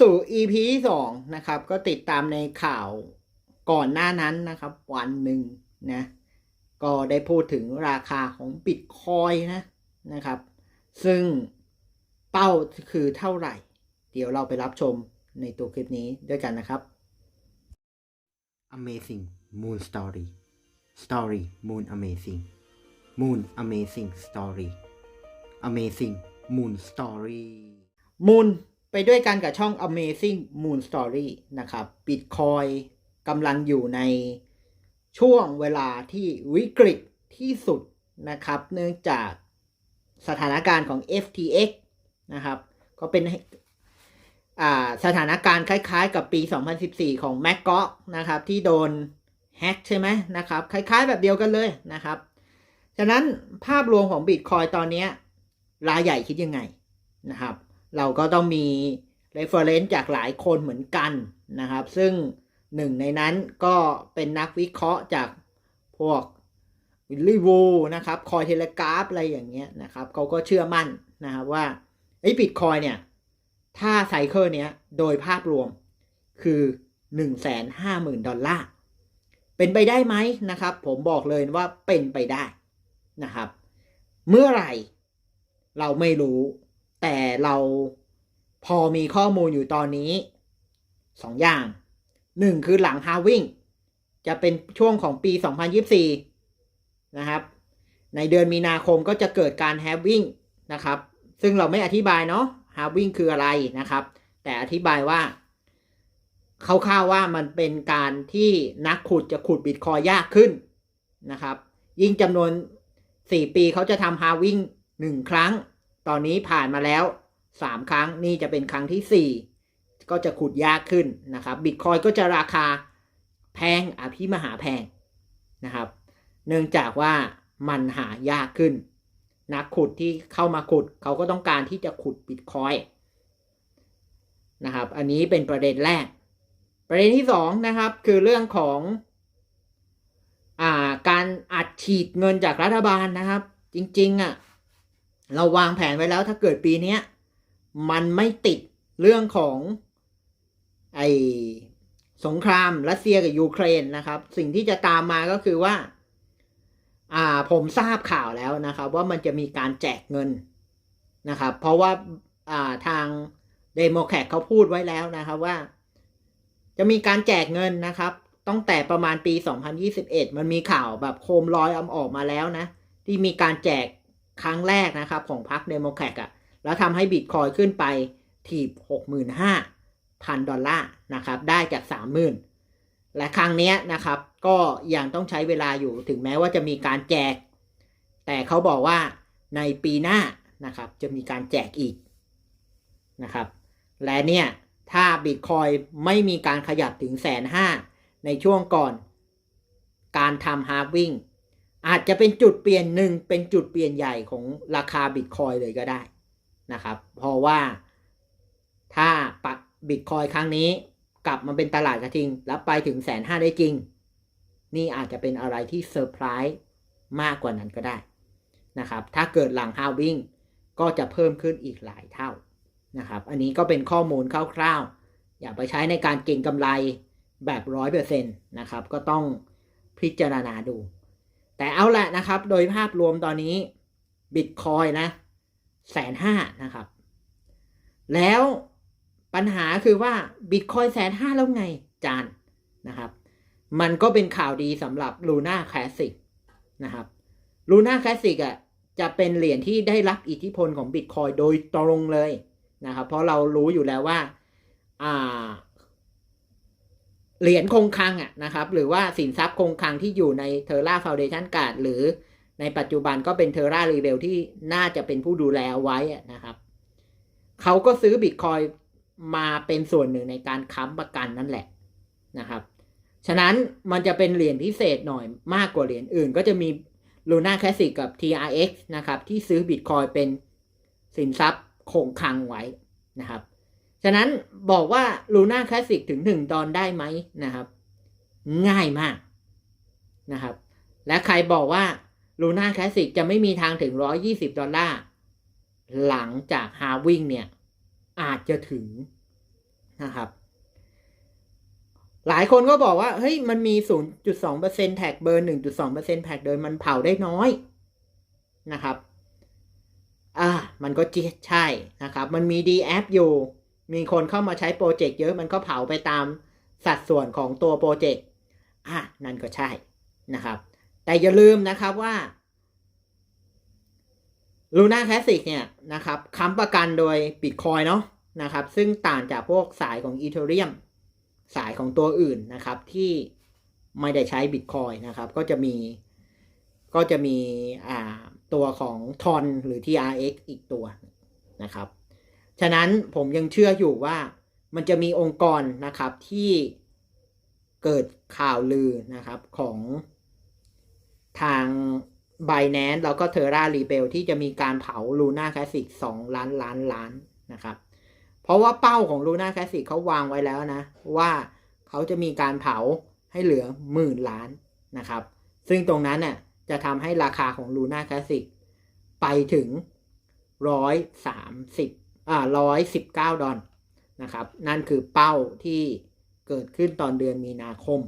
สู่ EP ที่สองนะครับ ก็ติดตามในข่าวก่อนหน้านั้นนะครับ วันหนึ่งนะ ก็ได้พูดถึงราคาของบิตคอยนะนะครับ ซึ่งเป้าคือเท่าไหร่ เดี๋ยวเราไปรับชมในตัวคลิปนี้ด้วยกันนะครับ Amazing Moon Story Story Moon Amazing Moon Amazing Story Amazing Moon Story Moon ไปด้วยกันกับช่อง Amazing Moon Story นะครับ Bitcoin กำลังอยู่ในช่วงเวลาที่วิกฤตที่สุดนะครับ เนื่องจากสถานการณ์ของ FTX นะครับ ก็เป็นสถานการณ์คล้ายๆ กับปี 2014 ของ m a c g o นะครับ ที่โดนแฮ็กใช่ไหมนะครับ คล้ายๆแบบเดียวกันเลยนะครับ ฉะนั้นภาพรวมของ Bitcoin ตอนนี้รายใหญ่คิดยังไงนะครับ เราก็ต้องมี reference จากหลายคนเหมือนกันนะครับ ซึ่งหนึ่งในนั้นก็เป็นนักวิเคราะห์จากพวกวิลลี่วูนะครับคอยเทเลกราฟอะไรอย่างเงี้ยนะครับเขาก็เชื่อมั่นนะครับว่าไอ้บิตคอยเนี่ยถ้าไซเคิลเนี้ยโดยภาพรวมคือ 1 5 0 0 0 0 ดอลลาร์เป็นไปได้ไหมนะครับ ผมบอกเลยว่าเป็นไปได้นะครับ เมื่อไหร่เราไม่รู้ แต่เราพอมีข้อมูลอยู่ตอนนี้สองอย่างหนึ่งคือหลังฮาวิ่งจะเป็นช่วงของปี 2024 นะครับ ในเดือนมีนาคมก็จะเกิดการแฮวิ่งนะครับ ซึ่งเราไม่อธิบายเนาะฮาวิ่งคืออะไรนะครับ แต่อธิบายว่าคร่าวๆว่ามันเป็นการที่นักขุดจะขุดบิตคอยยากขึ้นนะครับ ยิ่งจำนวน 4 ปีเขาจะทำฮาวิ่ง1ครั้ง ตอนนี้ผ่านมาแล้ว 3 ครั้งนี่จะเป็นครั้งที่ 4 ก็จะขุดยากขึ้นนะครับบิตคอยก็จะราคาแพงอภิมหาแพงนะครับ เนื่องจากว่ามันหายากขึ้น นักขุดที่เข้ามาขุดเขาก็ต้องการที่จะขุดบิตคอยนะครับ อันนี้เป็นประเด็นแรก ประเด็นที่สองนะครับคือเรื่องของอาการอัดฉีดเงินจากรัฐบาลนะครับ จริงๆอะ เราวางแผนไว้แล้วถ้าเกิดปีนี้มันไม่ติดเรื่องของไอสงครามรัสเซียกับยูเครนนะครับ สิ่งที่จะตามมาก็คือว่า อ่าผมทราบข่าวแล้วนะครับ ว่ามันจะมีการแจกเงินนะครับ เพราะว่าอ่าทางเดโมแครตเขาพูดไว้แล้วนะครับว่า จะมีการแจกเงินนะครับตั้งแต่ประมาณปี 2021 มันมีข่าวแบบโคมลอยออกมาแล้วนะ ที่มีการแจก ครั้งแรกนะครับของพรรคเดโมแครตอะแล้วทำให้บิตคอยขึ้นไปถีบ 65,000 ดอลลาร์นะครับ ได้จาก 30,000 และครั้งนี้นะครับ ก็ยังต้องใช้เวลาอยู่ถึงแม้ว่าจะมีการแจก แต่เขาบอกว่าในปีหน้านะครับ จะมีการแจกอีกนะครับ และเนี่ยถ้าบิตคอยไม่มีการขยับถึงแสนห้าในช่วงก่อน การทำฮาร์วิ่ง อาจจะเป็นจุดเปลี่ยนหนึ่งเป็นจุดเปลี่ยนใหญ่ของราคาบิตคอยเลยก็ได้นะครับ เพราะว่าถ้าปักบิตคอยครั้งนี้กลับมาเป็นตลาดกระทิง แล้วไปถึงแสนห้าได้จริง นี่อาจจะเป็นอะไรที่เซอร์ไพรส์มากกว่านั้นก็ได้นะครับ ถ้าเกิดหลังฮาวิ่งก็จะเพิ่มขึ้นอีกหลายเท่านะครับ อันนี้ก็เป็นข้อมูลคร่าวๆ อย่าไปใช้ในการเก็งกำไรแบบร้อยเปอร์เซ็นต์นะครับ ก็ต้องพิจารณาดู แต่เอาละนะครับ โดยภาพรวมตอนนี้บิตคอยนะแสนห้านะครับ แล้วปัญหาคือว่าบิตคอยแสนห้าแล้วไงจานนะครับ มันก็เป็นข่าวดีสำหรับ Luna Classic นะครับ Luna Classic อะจะเป็นเหรียญที่ได้รับอิทธิพลของบิตคอยโดยตรงเลยนะครับ เพราะเรารู้อยู่แล้วว่า อ่า เหรียญคงคลังอะนะครับหรือว่าสินทรัพย์คงคลังที่อยู่ในเทอร่าฟาวเดชันการ์ดหรือในปัจจุบันก็เป็นเทอร่ารีเวลที่น่าจะเป็นผู้ดูแลไว้นะครับเขาก็ซื้อบิตคอยมาเป็นส่วนหนึ่งในการค้ำประกันนั่นแหละนะครับ ฉะนั้นมันจะเป็นเหรียญพิเศษหน่อยมากกว่าเหรียญอื่น ก็จะมี Luna Classic กับ TRX นะครับที่ซื้อบิตคอยเป็นสินทรัพย์คงคลังไว้นะครับ ฉะนั้นบอกว่า Luna Classic ถึง 1 ดอลได้ไหมนะครับ ง่ายมากนะครับ และใครบอกว่า Luna Classic จะไม่มีทางถึง 120 ดอลลาร์หลังจากฮาวิ่งเนี่ย อาจจะถึงนะครับ หลายคนก็บอกว่า เฮ้ย มันมี 0.2%แท็กเบอร์ 1.2%แท็กเดินมันเผาได้น้อยนะครับ อ่า มันก็จใช่นะครับ มันมี d แอปอยู่ มีคนเข้ามาใช้โปรเจกต์เยอะมันก็เผาไปตามสัดส่วนของตัวโปรเจกต์อะนั่นก็ใช่นะครับ แต่อย่าลืมนะครับว่า Luna Classic เนี่ยนะครับค้ำประกันโดย Bitcoin เนาะนะครับ ซึ่งต่างจากพวกสายของ Ethereum สายของตัวอื่นนะครับ ที่ไม่ได้ใช้ Bitcoin นะครับ ก็จะมีก็จะมีอ่าตัวของ TON หรือ TRX อีกตัวนะครับ ฉะนั้นผมยังเชื่ออยู่ว่ามันจะมีองค์กรนะครับที่เกิดข่าวลือนะครับของทาง b i n a n c e แล้วก็ Terra Rebel ที่จะมีการเผา Luna Classic 2 ล้านล้านล้านนะครับ เพราะว่าเป้าของ Luna Classic เขาวางไว้แล้วนะ ว่าเขาจะมีการเผาให้เหลือหมื่นล้านนะครับ ซึ่งตรงนั้นน่ยจะทำให้ราคาของ Luna Classic ไปถึงร้ อ่าร้อยสิบเก้าดอลนะครับ นั่นคือเป้าที่เกิดขึ้นตอนเดือนมีนาคม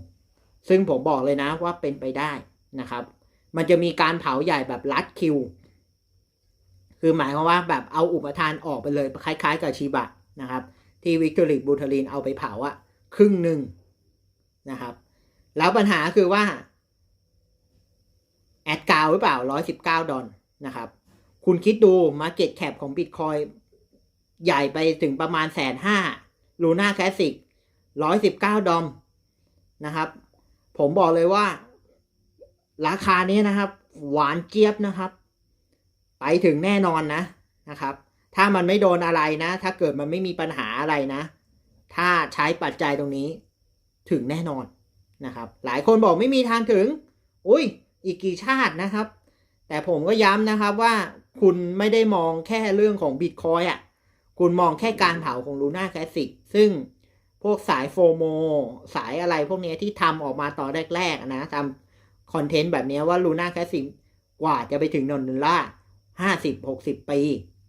ซึ่งผมบอกเลยนะว่าเป็นไปได้นะครับ มันจะมีการเผาใหญ่แบบลัดคิว คือหมายความว่าแบบเอาอุปทานออกไปเลย คล้าย ๆ กับชีบะนะครับ ที่วิกตอรีบูทารีนเอาไปเผาอะครึ่งหนึ่งนะครับ แล้วปัญหาคือว่า แอดกาวหรือเปล่า 119 ดอลนะครับ คุณคิดดู Market Cap ของ Bitcoin ใหญ่ไปถึงประมาณแสนห้าลูน่าแคสสิกร้อยสิบเก้าดอมนะครับ ผมบอกเลยว่า ราคานี้นะครับ หวานเจี๊ยบนะครับ ไปถึงแน่นอนนะนะครับ ถ้ามันไม่โดนอะไรนะ ถ้าเกิดมันไม่มีปัญหาอะไรนะ ถ้าใช้ปัจจัยตรงนี้ถึงแน่นอนนะครับ หลายคนบอกไม่มีทางถึง อุ้ย อีกกี่ชาตินะครับ แต่ผมก็ย้ำนะครับว่าคุณไม่ได้มองแค่เรื่องของบิตคอยอะ คุณมองแค่การเผาของลูน่าแคสสิกซึ่งพวกสายโฟโม สายอะไรพวกนี้ที่ทำออกมาตอนแรกๆนะทำคอนเทนต์แบบนี้ว่าลูน่าแคสสิกกว่าจะไปถึงนนนล่าห้าสิบหกสิบปี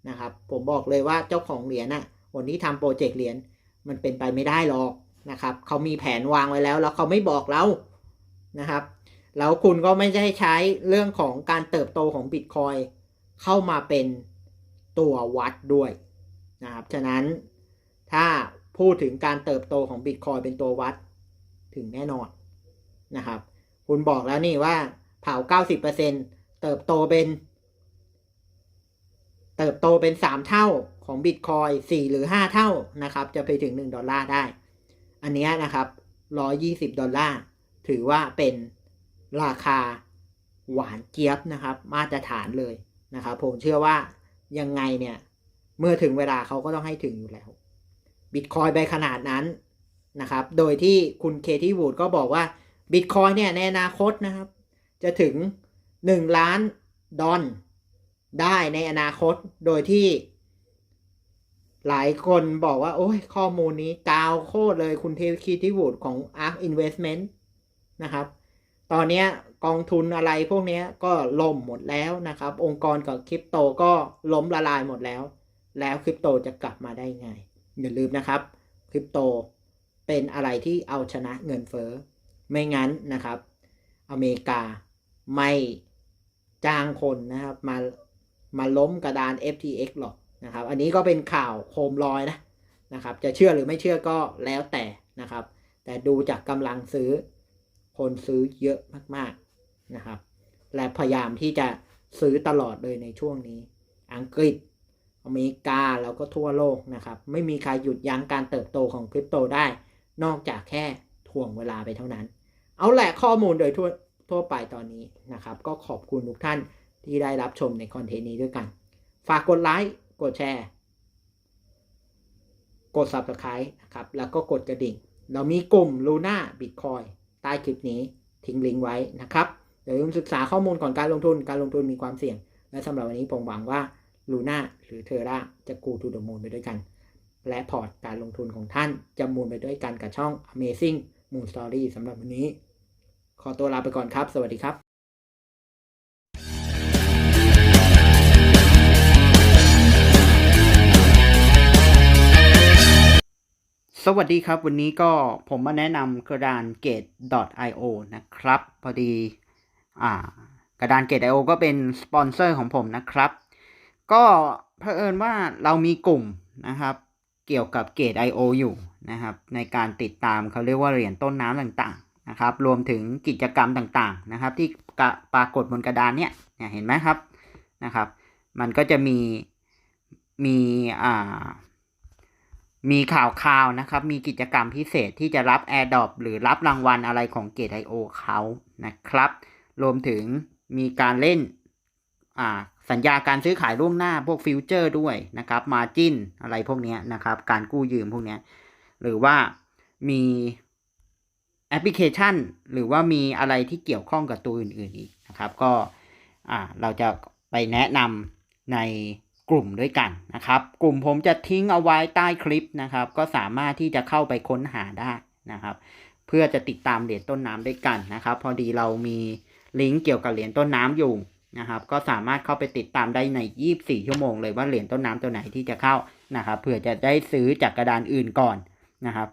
นะครับ ผมบอกเลยว่าเจ้าของเหรียญน่ะคนที่ทำโปรเจกต์เหรียญมันเป็นไปไม่ได้หรอกนะครับเขามีแผนวางไว้แล้ว แล้วเขาไม่บอกเรานะครับ แล้วคุณก็ไม่ได้ใช้เรื่องของการเติบโตของบิตคอยเข้ามาเป็นตัววัดด้วย นะครับ ฉะนั้นถ้าพูดถึงการเติบโตของบิตคอยเป็นตัววัดถึงแน่นอนนะครับ คุณบอกแล้วนี่ว่าเผา 90%เติบโตเป็น เติบโตเป็น 3 เท่าของบิตคอย4หรือ 5 เท่านะครับ จะไปถึง 1 ดอลลาร์ได้ อันนี้นะครับ 120 ดอลลาร์ ถือว่าเป็นราคาหวานเจี๊ยบนะครับ มาตรฐานเลยนะครับ ผมเชื่อว่ายังไงเนี่ย เมื่อถึงเวลาเขาก็ต้องให้ถึงอยู่แล้วบิตคอยไปขนาดนั้นนะครับ โดยที่คุณเคที่วูดก็บอกว่าบิตคอยเนี่ยในอนาคตนะครับ จะถึง 1 ล้านดอลได้ในอนาคตโดยที่ หลายคนบอกว่า โอ้ยข้อมูลนี้กาวโคตรเลยคุณเทคีที่วูดของ ARK Investment นะครับ ตอนนี้กองทุนอะไรพวกนี้ก็ล่มหมดแล้วนะครับ องค์กรกับคริปโตก็ล้มละลายหมดแล้ว แล้วคริปโตจะกลับมาได้ไง อย่าลืมนะครับ คริปโตเป็นอะไรที่เอาชนะเงินเฟ้อ ไม่งั้นนะครับ อเมริกาไม่จ้างคนนะครับ มามาล้มกระดาน FTX หรอกนะครับ อันนี้ก็เป็นข่าวโคมลอยนะนะครับ จะเชื่อหรือไม่เชื่อก็แล้วแต่นะครับ แต่ดูจากกำลังซื้อ คนซื้อเยอะมากๆนะครับ และพยายามที่จะซื้อตลอดเลยในช่วงนี้ อังกฤษ อเมริกาแล้วก็ทั่วโลกนะครับ ไม่มีใครหยุดยั้งการเติบโตของคริปโตได้ นอกจากแค่ถ่วงเวลาไปเท่านั้น เอาแหละข้อมูลโดยทั่วทั่วไปตอนนี้นะครับ ก็ขอบคุณทุกท่านที่ได้รับชมในคอนเทนต์นี้ด้วยกัน ฝากกดไลค์กดแชร์ กด Subscribe นะครับ แล้วก็กดกระดิ่ง เรามีกลุ่ม Luna Bitcoin ใต้คลิปนี้ทิ้งลิงก์ไว้นะครับอย่าลืมศึกษาข้อมูลก่อนการลงทุนการลงทุนมีความเสี่ยง และสำหรับวันนี้ผมหวังว่า Luna หรือ Terra จะกูทูดมูลไปด้วยกัน และพอร์ตการลงทุนของท่านจะมูลไปด้วยกันกับช่อง Amazing Moon Story สำหรับวันนี้ ขอตัวลาไปก่อนครับ สวัสดีครับสวัสดีครับวันนี้ก็ผมมาแนะนำกระดาน Gate.io นะครับ พอดี อ่ากระดาน Gate.io ก็เป็นสปอนเซอร์ของผมนะครับ ก็เผอิญว่าเรามีกลุ่มนะครับ เกี่ยวกับ Gate.io อยู่นะครับ ในการติดตามเขาเรียกว่าเหรียญต้นน้ำต่างๆนะครับ รวมถึงกิจกรรมต่างๆนะครับ ที่ปรากฏบนกระดานเนี่ยเห็นไหมครับนะครับ มันก็จะมีมีอ่ามีข่าวข่าวนะครับ มีกิจกรรมพิเศษที่จะรับ AirDrop หรือรับรางวัลอะไรของ Gate.io เขานะครับ รวมถึงมีการเล่นอ่า สัญญาการซื้อขายล่วงหน้าพวกฟิวเจอร์ด้วยนะครับมาจินอะไรพวกนี้นะครับ การกู้ยืมพวกนี้หรือว่ามีแอปพลิเคชัน หรือว่ามีอะไรที่เกี่ยวข้องกับตัวอื่นๆอีกนะครับ ก็เราจะไปแนะนำในกลุ่มด้วยกันนะครับ กลุ่มผมจะทิ้งเอาไว้ใต้คลิปนะครับ ก็สามารถที่จะเข้าไปค้นหาได้นะครับ เพื่อจะติดตามเหรียญต้นน้ำด้วยกันนะครับ พอดีเรามีลิงก์เกี่ยวกับเหรียญต้นน้ำอยู่ นะครับ ก็สามารถเข้าไปติดตามได้ใน 24 ชั่วโมงเลยว่าเหรียญต้นน้ำตัวไหนที่จะเข้านะครับเผื่อจะได้ซื้อจากกระดานอื่นก่อนนะครับ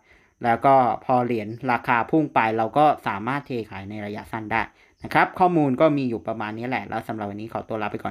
แล้วก็พอเหรียญราคาพุ่งไปเราก็สามารถเทขายในระยะสั้นได้นะครับ ข้อมูลก็มีอยู่ประมาณนี้แหละแล้วสำหรับวันนี้ขอตัวลาไปก่อน